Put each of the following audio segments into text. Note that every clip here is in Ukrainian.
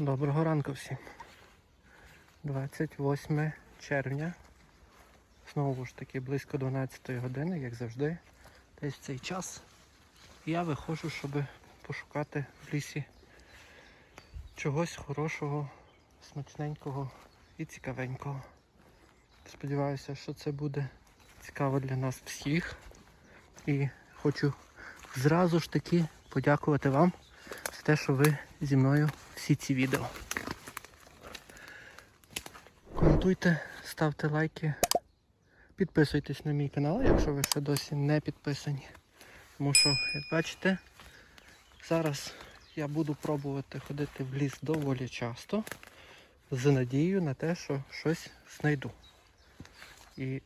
Доброго ранку всім. 28 червня. Знову ж таки близько 12 години, як завжди. Десь в цей час я виходжу, щоб пошукати в лісі чогось хорошого, смачненького і цікавенького. Сподіваюся, що це буде цікаво для нас всіх. І хочу зразу ж таки подякувати вам за те, що ви зі мною всі ці відео. Коментуйте, ставте лайки, підписуйтесь на мій канал, якщо ви ще досі не підписані. Тому що, як бачите, зараз я буду пробувати ходити в ліс доволі часто з надією на те, що щось знайду. І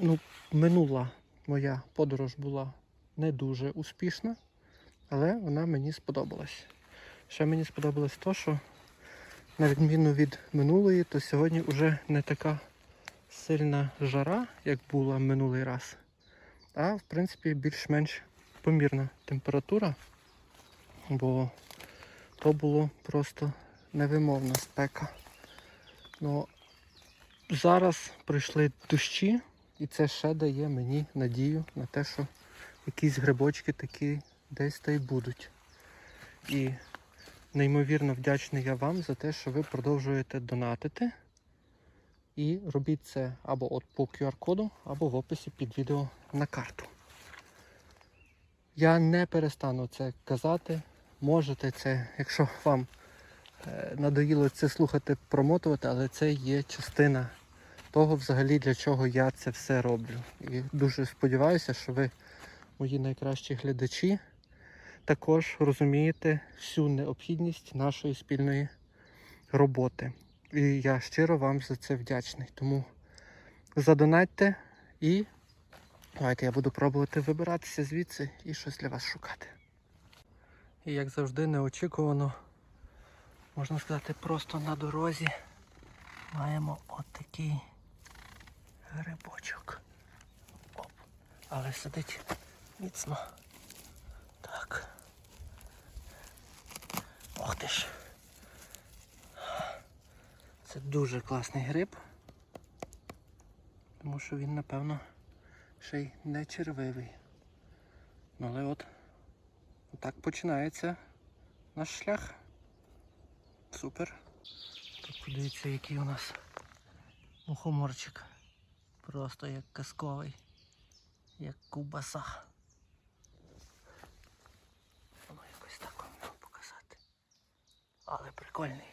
ну, минула моя подорож була не дуже успішна, але вона мені сподобалась. Ще мені сподобалось те, що на відміну від минулої, то сьогодні вже не така сильна жара, як була минулий раз. А в принципі більш-менш помірна температура, бо то було просто невимовна спека. Ну, зараз прийшли дощі, і це ще дає мені надію на те, що якісь грибочки такі десь та й будуть. І неймовірно вдячний я вам за те, що ви продовжуєте донатити. І робіть це або от по QR-коду, або в описі під відео на карту. Я не перестану це казати. Можете це, якщо вам е, надоїло це слухати, промотувати, але це є частина того, взагалі, для чого я це все роблю. І дуже сподіваюся, що ви, мої найкращі глядачі, також розумієте всю необхідність нашої спільної роботи. І я щиро вам за це вдячний. Тому задонатьте і давайте я буду пробувати вибиратися звідси і щось для вас шукати. І як завжди, неочікувано, можна сказати, просто на дорозі маємо отакий грибочок. Оп. Але сидить міцно. Ох ти ж. Це дуже класний гриб. Тому що він, напевно, ще й не червивий. Ну, але от так починається наш шлях. Супер. Тут подивіться, який у нас мухоморчик. Просто як казковий, як ковбаса. Ну, якось так вам показати. Але прикольний.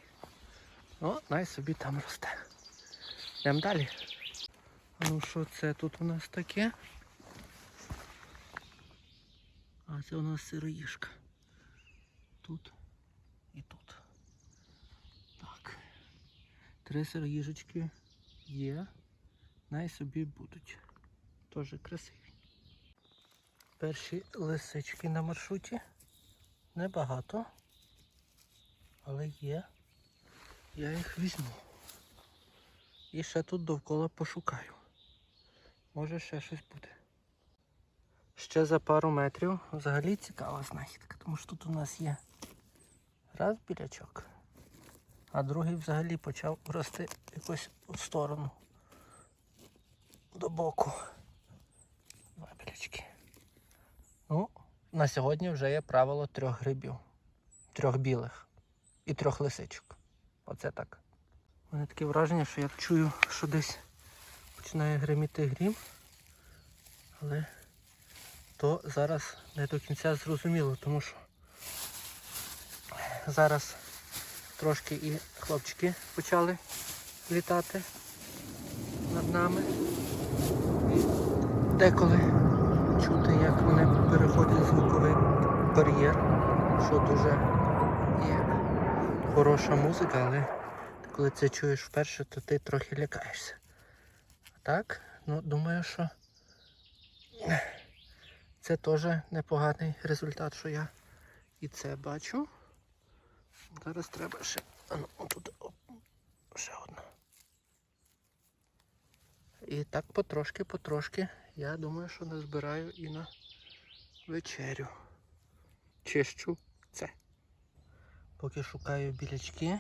Ну, най собі там росте. Йдемо далі. Ну що це тут у нас таке? А це у нас сироїшка. Тут і тут. Так. Три сироїжечки є. Най собі будуть. Теж красиві. Перші лисички на маршруті. Небагато. Але є. Я їх візьму. І ще тут довкола пошукаю. Може ще щось буде. Ще за пару метрів взагалі цікава знахідка, тому що тут у нас є раз білячок, а другий взагалі почав рости якось у сторону до боку. Два білячки. Ну, на сьогодні вже є правило трьох грибів. Трьох білих і трьох лисичок. Оце так. У мене таке враження, що я чую, що десь починає гриміти грім. Але то зараз не до кінця зрозуміло, тому що зараз трошки і хлопчики почали літати над нами. І деколи чути, як вони переходять звуковий бар'єр, що дуже хороша музика, але коли це чуєш вперше, то ти трохи лякаєшся. Так, ну думаю, що це теж непоганий результат, що я і це бачу. Зараз треба ще. А ну, отут ще одна. І так потрошки, потрошки, я думаю, що назбираю і на вечерю. Чищу. Поки шукаю білячки,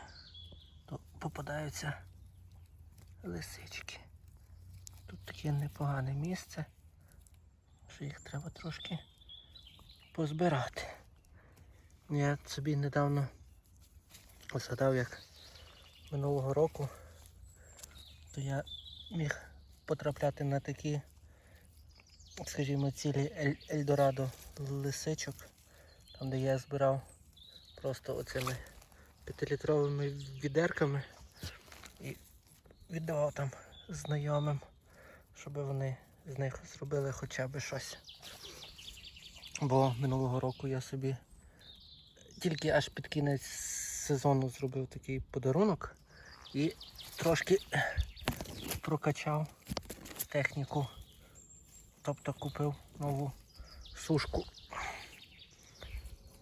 то попадаються лисички. Тут таке непогане місце, що їх треба трошки позбирати. Я собі недавно згадав, як минулого року, то я міг потрапляти на такі, скажімо, цілі Ель- Ельдорадо лисичок, там де я збирав просто оцими п'ятилітровими відерками і віддавав там знайомим, щоб вони з них зробили хоча б щось. Бо минулого року я собі тільки аж під кінець сезону зробив такий подарунок і трошки прокачав техніку. Тобто купив нову сушку.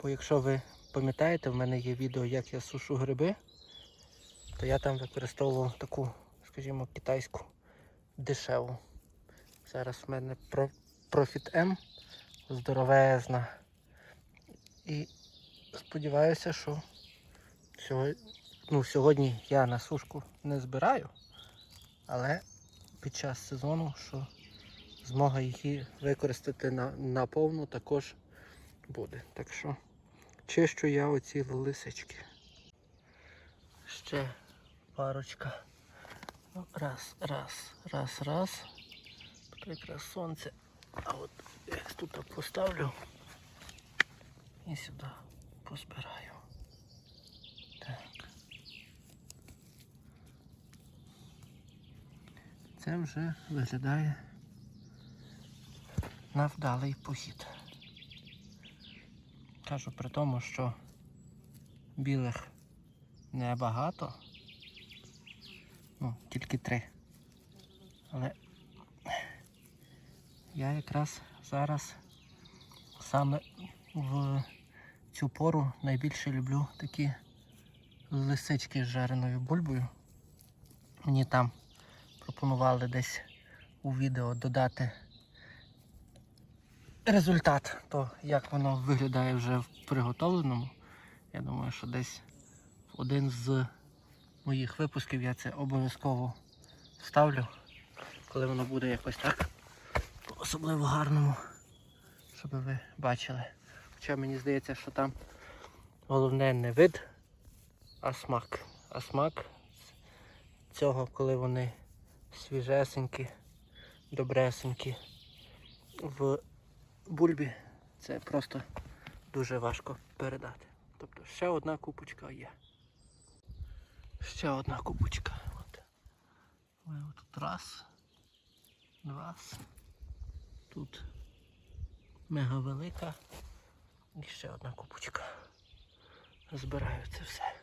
Бо якщо ви пам'ятаєте, в мене є відео, як я сушу гриби, то я там використовував таку, скажімо, китайську дешеву. Зараз в мене Profit M здоровезна. І сподіваюся, що сьогодні, ну, сьогодні я на сушку не збираю, але під час сезону, що змога її використати на, наповну також буде. Так що чищу я оці лисички. Ще парочка. Ну, Раз, раз, раз, раз. Тут якраз сонце. А от я тут поставлю і сюди позбираю. Так. Це вже виглядає на вдалий похід. Кажу при тому, що білих небагато. Ну, тільки три. Але я якраз зараз саме в цю пору найбільше люблю такі лисички з жареною бульбою. Мені там пропонували десь у відео додати результат, то як воно виглядає вже в приготовленому. Я думаю, що десь один з моїх випусків я це обов'язково вставлю, коли воно буде якось так особливо гарному, щоб ви бачили. Хоча мені здається, що там головне не вид, а смак. А смак цього, коли вони свіжесенькі, добресенькі в бульбі, це просто дуже важко передати. Тобто ще одна купочка є. Ще одна купочка. От. Тут раз, два. Тут мега велика. І ще одна купочка. Збираю це все.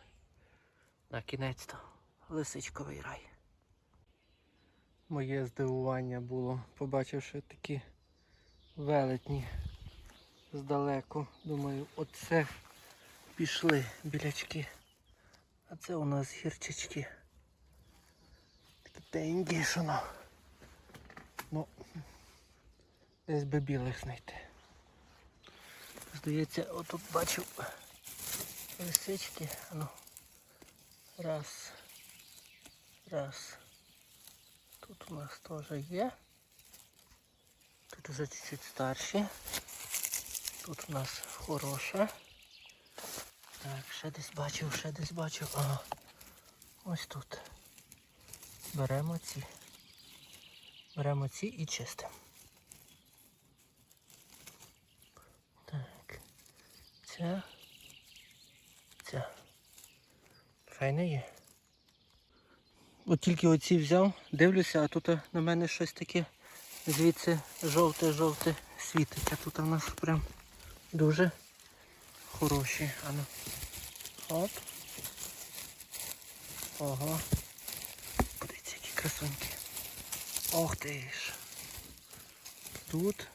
На кінець то лисичковий рай. Моє здивування було, побачивши такі велетні здалеку. Думаю, оце пішли білячки. А це у нас гірчички. Тенькі, що ну. Ну, десь би білих знайти. Здається, отут бачив лисички. Ану. Раз. Раз. Тут у нас теж є. Тут вже чуть-чуть старші. Тут у нас хороше. Так, ще десь бачив, ще десь бачив. Ага. Ось тут. Беремо ці. Беремо ці і чистимо. Так. Ця. Ця. Файне є. От тільки оці взяв, дивлюся, а тут на мене щось таке звідси жовте-жовте світить. А тут у нас прям дуже хороші. Ану. Оп. Ого. Подивіться, які красуньки. Ох ти ж. Тут.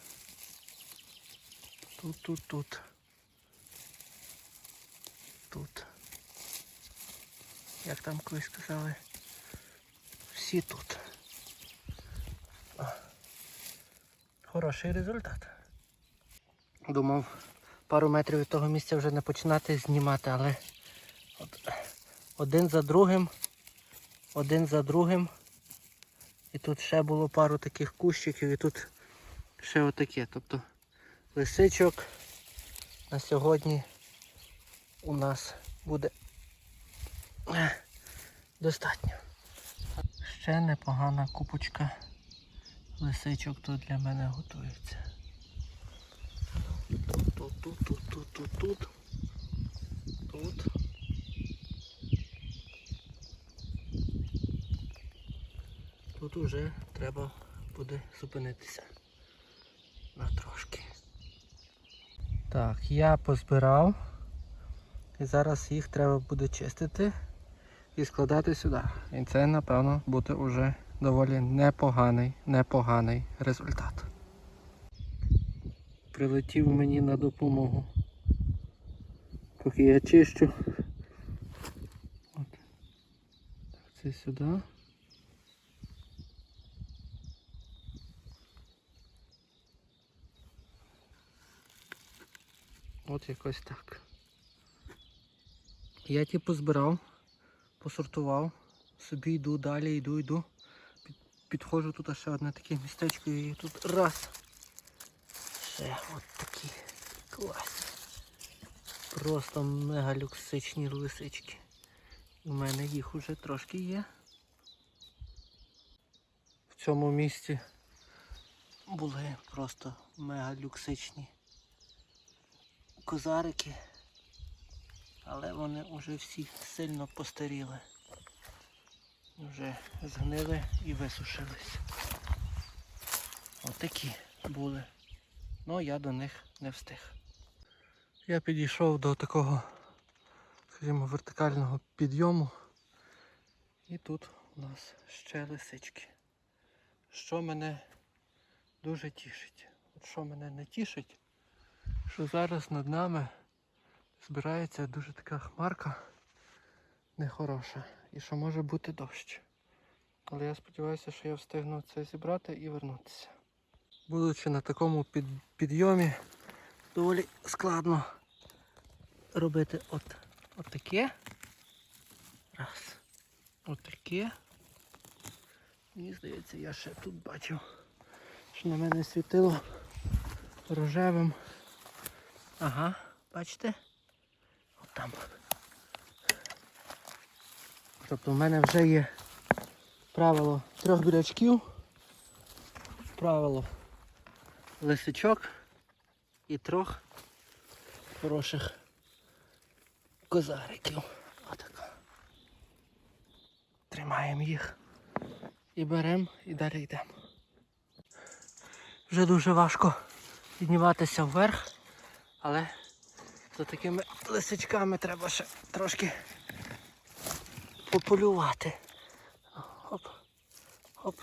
Тут, тут, тут. Тут. Як там колись сказали? Всі тут. Хороший результат. Думав пару метрів від того місця вже не починати знімати, але один за другим, один за другим. І тут ще було пару таких кущиків, і тут ще отаке. Тобто лисичок на сьогодні у нас буде достатньо. Ще непогана купочка лисичок тут для мене готується. Тут, тут, тут, тут, тут, тут, тут. Тут. Уже треба буде зупинитися на трошки. Так, я позбирав. І зараз їх треба буде чистити і складати сюди. І це, напевно, буде вже доволі непоганий, непоганий результат. Прилетів мені на допомогу. Поки я чищу. От. Це сюди. От якось так. Я ті позбирав, посортував, собі йду далі, йду, йду. Під, підходжу тут ще одне таке містечко і тут раз. Ще от такі класні. Просто мега люксичні лисички. У мене їх уже трошки є. В цьому місці були просто мега люксичні козарики, але вони вже всі сильно постаріли. Вже згнили і висушились. Отакі були. Ну я до них не встиг. Я підійшов до такого, скажімо, вертикального підйому. І тут у нас ще лисички. Що мене дуже тішить. От що мене не тішить, що зараз над нами збирається дуже така хмарка нехороша. І що може бути дощ. Але я сподіваюся, що я встигну це зібрати і вернутися. Будучи на такому під, підйомі, доволі складно робити от, от таке. Раз. От таке. Мені здається, я ще тут бачив, що на мене світило рожевим. Ага, бачите? От там. Тобто в мене вже є правило трьох бурячків, правило лисичок і трьох хороших козариків. Отако. Тримаємо їх і беремо і далі йдемо. Вже дуже важко підніматися вверх, але за такими лисичками треба ще трошки пополювати. Оп, оп,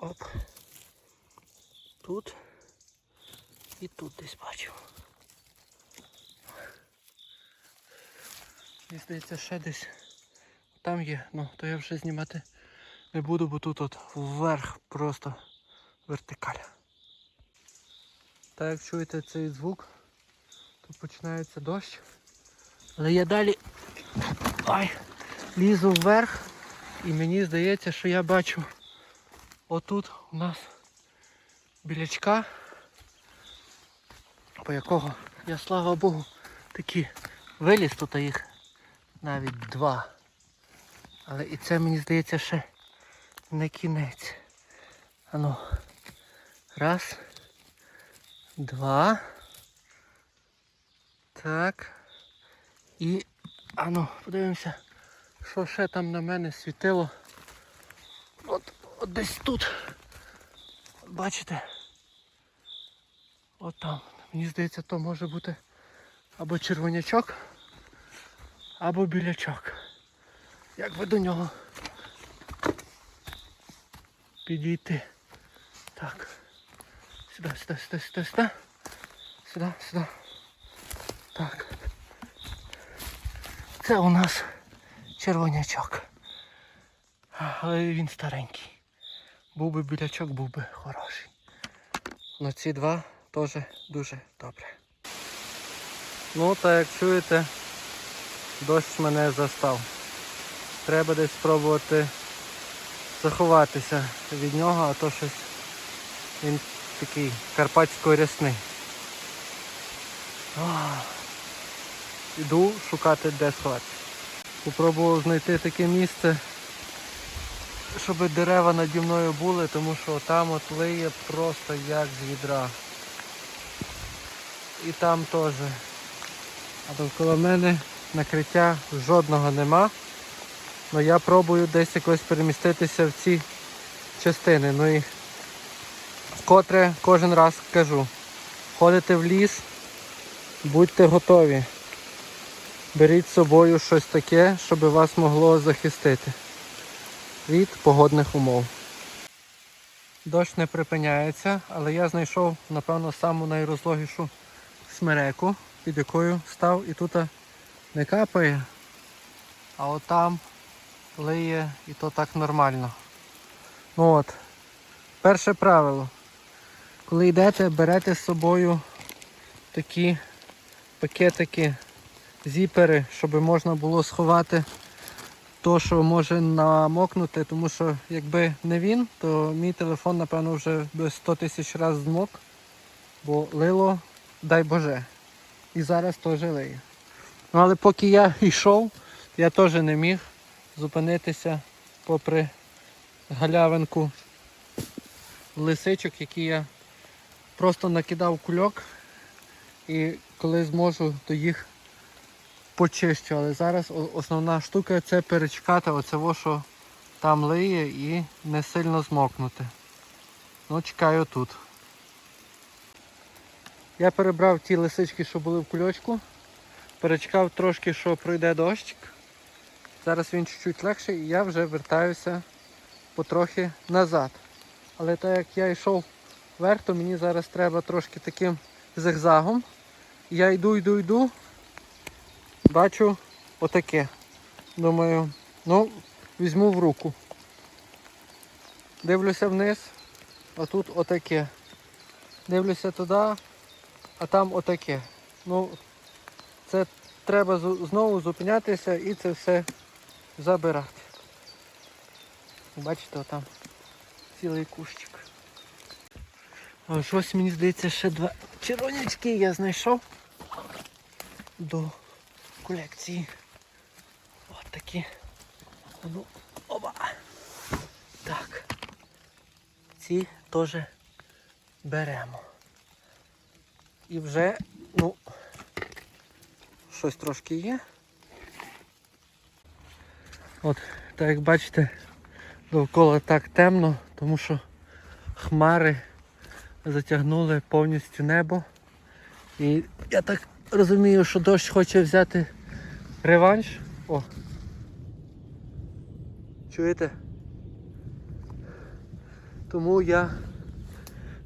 оп. Тут і тут десь бачу. Мені здається, ще десь там є, ну то я вже знімати не буду, бо тут от вверх просто вертикаль. Так як чуєте цей звук, то починається дощ. Але я далі ай, лізу вверх і мені здається, що я бачу отут у нас білячка, по якого я слава Богу такі виліз, тут їх навіть два. Але і це мені здається ще не кінець. Ану. Раз. Два. Так. І ану, подивимося, що ще там на мене світило. От, от десь тут. Бачите? От там. Мені здається, то може бути або червонячок, або білячок. Як би до нього підійти? Так. Сюди, сюди, сюди, сюди, сюди. Сюди, сюди. Так. Це у нас червонячок. Але він старенький. Був би білячок, був би хороший. Ну ці два теж дуже добре. Ну, так як чуєте, дощ мене застав. Треба десь спробувати заховатися від нього, а то щось він такий карпатсько рясний. Іду шукати де сховатися. Попробував знайти таке місце, щоб дерева наді мною були, тому що там от лиє просто як з відра. І там теж. А довкола мене накриття жодного нема. Але я пробую десь якось переміститися в ці частини. Ну і вкотре кожен раз кажу. Ходите в ліс, будьте готові. Беріть з собою щось таке, щоб вас могло захистити від погодних умов. Дощ не припиняється, але я знайшов, напевно, саму найрозлогішу смереку, під якою став і тут не капає, а от лиє і то так нормально. Ну от, перше правило. Коли йдете, берете з собою такі пакетики, зіпери, щоб можна було сховати то, що може намокнути, тому що якби не він, то мій телефон, напевно, вже би 100 тисяч разів змок, бо лило, дай Боже. І зараз теж лиє. Ну, але поки я йшов, я теж не міг зупинитися попри галявинку лисичок, які я просто накидав кульок і коли зможу, то їх почищу. Але зараз основна штука це перечекати оце, во, що там лиє і не сильно змокнути. Ну, чекаю тут. Я перебрав ті лисички, що були в кульочку. Перечекав трошки, що пройде дощик. Зараз він чуть-чуть легший і я вже вертаюся потрохи назад. Але так як я йшов вверх, то мені зараз треба трошки таким зигзагом. Я йду, йду, йду. Бачу отаке. Думаю, ну, візьму в руку. Дивлюся вниз, а тут отаке. Дивлюся туди, а там отаке. Ну, це треба знову зупинятися і це все забирати. Бачите, там цілий кущик. Щось мені здається, ще два червонячки я знайшов до колекції. От такі. Ну, оба. Так. Ці теж беремо. І вже, ну, щось трошки є. От, так як бачите, довкола так темно, тому що хмари затягнули повністю небо. І я так розумію, що дощ хоче взяти реванш. О. Чуєте? Тому я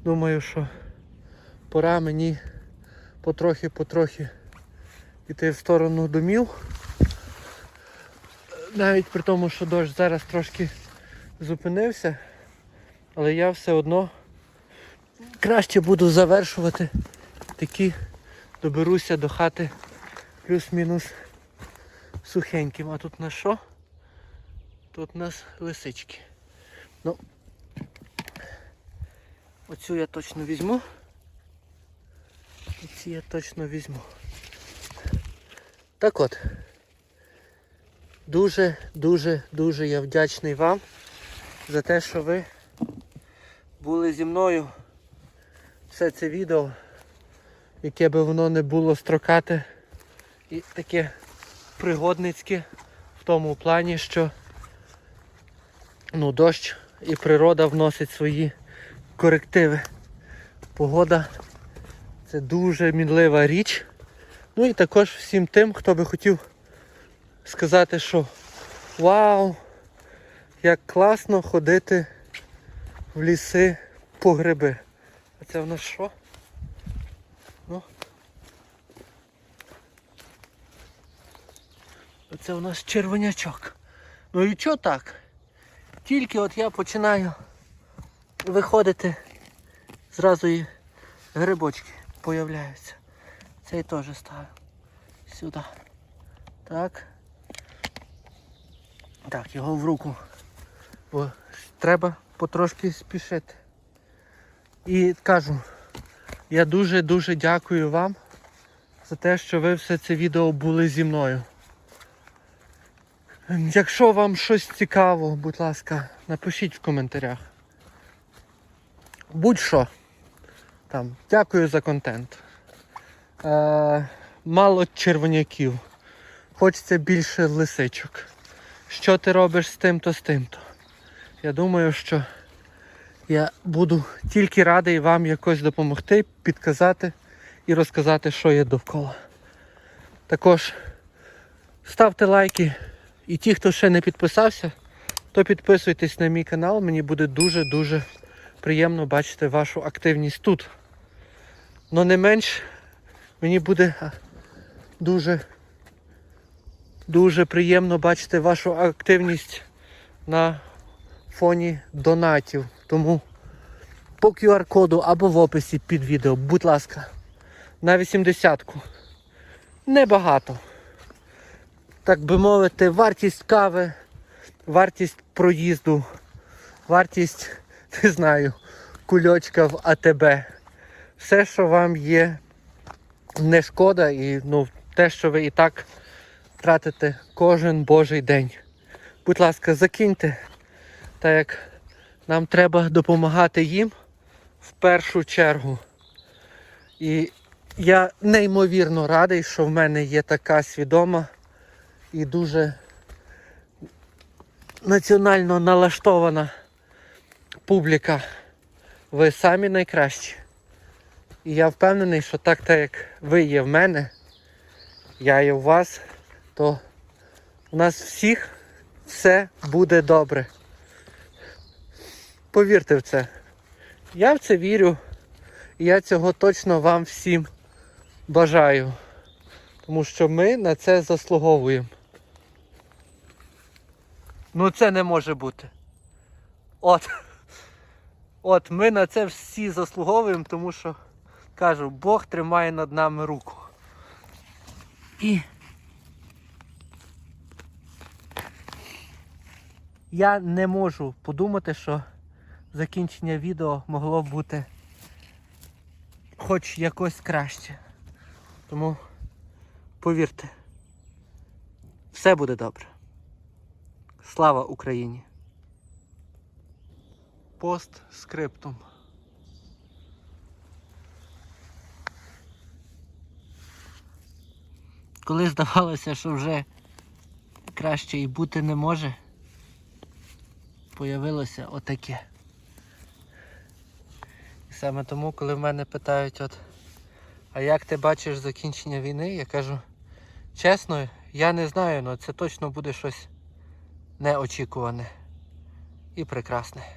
думаю, що пора мені потрохи-потрохи йти в сторону домів. Навіть при тому, що дощ зараз трошки зупинився, але я все одно краще буду завершувати такі, доберуся до хати плюс-мінус сухеньким. А тут на що? Тут у нас лисички. Ну, оцю я точно візьму. І ці я точно візьму. Так от. Дуже, дуже, дуже я вдячний вам за те, що ви були зі мною все це відео, яке би воно не було строкате і таке пригодницьке в тому плані, що ну, дощ і природа вносить свої корективи. Погода це дуже мінлива річ. Ну і також всім тим, хто би хотів сказати, що вау, як класно ходити в ліси по гриби. А це в нас що? Оце у нас червонячок. Ну і чого так? Тільки от я починаю виходити, зразу і грибочки появляються. Цей теж ставив сюди. Так. Так, його в руку. Бо треба потрошки спішити. І кажу, я дуже-дуже дякую вам за те, що ви все це відео були зі мною. Якщо вам щось цікаво, будь ласка, напишіть в коментарях. Будь-що. Там, дякую за контент. Е, мало червоняків. Хочеться більше лисичок. Що ти робиш з тим-то, з тим-то. Я думаю, що я буду тільки радий вам якось допомогти, підказати і розказати, що є довкола. Також ставте лайки. І ті, хто ще не підписався, то підписуйтесь на мій канал. Мені буде дуже-дуже приємно бачити вашу активність тут. Но не менш мені буде дуже дуже приємно бачити вашу активність на фоні донатів. Тому по QR-коду або в описі під відео, будь ласка, на 80-ку. Небагато. Так би мовити, вартість кави, вартість проїзду, вартість, не знаю, кульочка в АТБ. Все, що вам є не шкода і ну, те, що ви і так тратите кожен божий день. Будь ласка, закиньте, так як нам треба допомагати їм в першу чергу. І я неймовірно радий, що в мене є така свідома і дуже національно налаштована публіка. Ви самі найкращі. І я впевнений, що так, так як ви є в мене, я є у вас, то у нас всіх все буде добре. Повірте в це. Я в це вірю. І я цього точно вам всім бажаю. Тому що ми на це заслуговуємо. Ну це не може бути. От. От ми на це всі заслуговуємо, тому що кажу, Бог тримає над нами руку. І я не можу подумати, що закінчення відео могло бути хоч якось краще. Тому повірте, все буде добре. Слава Україні! Пост скриптум. Коли здавалося, що вже краще і бути не може, появилося отаке. І саме тому, коли в мене питають, от, а як ти бачиш закінчення війни, я кажу, чесно, я не знаю, але це точно буде щось неочікуване і прекрасне.